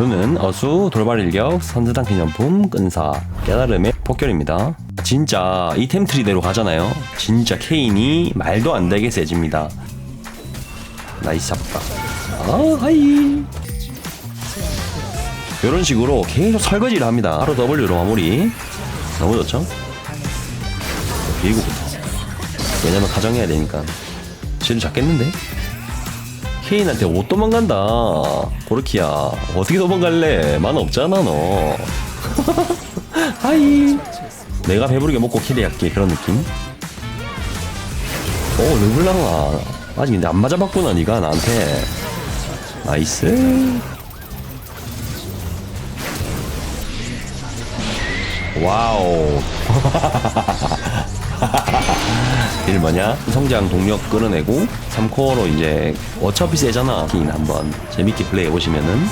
룬은 어수, 돌발 일격, 선수단 기념품, 끈사, 깨달음의 폭결입니다. 진짜 이 템 트리대로 가잖아요. 진짜 케인이 말도 안 되게 세집니다. 나이스 잡다. 아, 하이. 이런 식으로 계속 설거지를 합니다. 바로 W로 마무리. 너무 좋죠? 비구부터. 왜냐면 가정해야 되니까. 실을 잡겠는데? 케인한테 못 도망간다. 고르키야. 어떻게 도망갈래? 만화 없잖아, 너. 하이. 내가 배부르게 먹고 캐리할게. 그런 느낌. 오, 르블랑아. 아직 근데 안 맞아봤구나, 니가 나한테. 나이스. 와우. 일 뭐냐? 성장 동력 끌어내고 3코어로 이제 어차피 세잖아. 긴 한번 재밌게 플레이 해 보시면은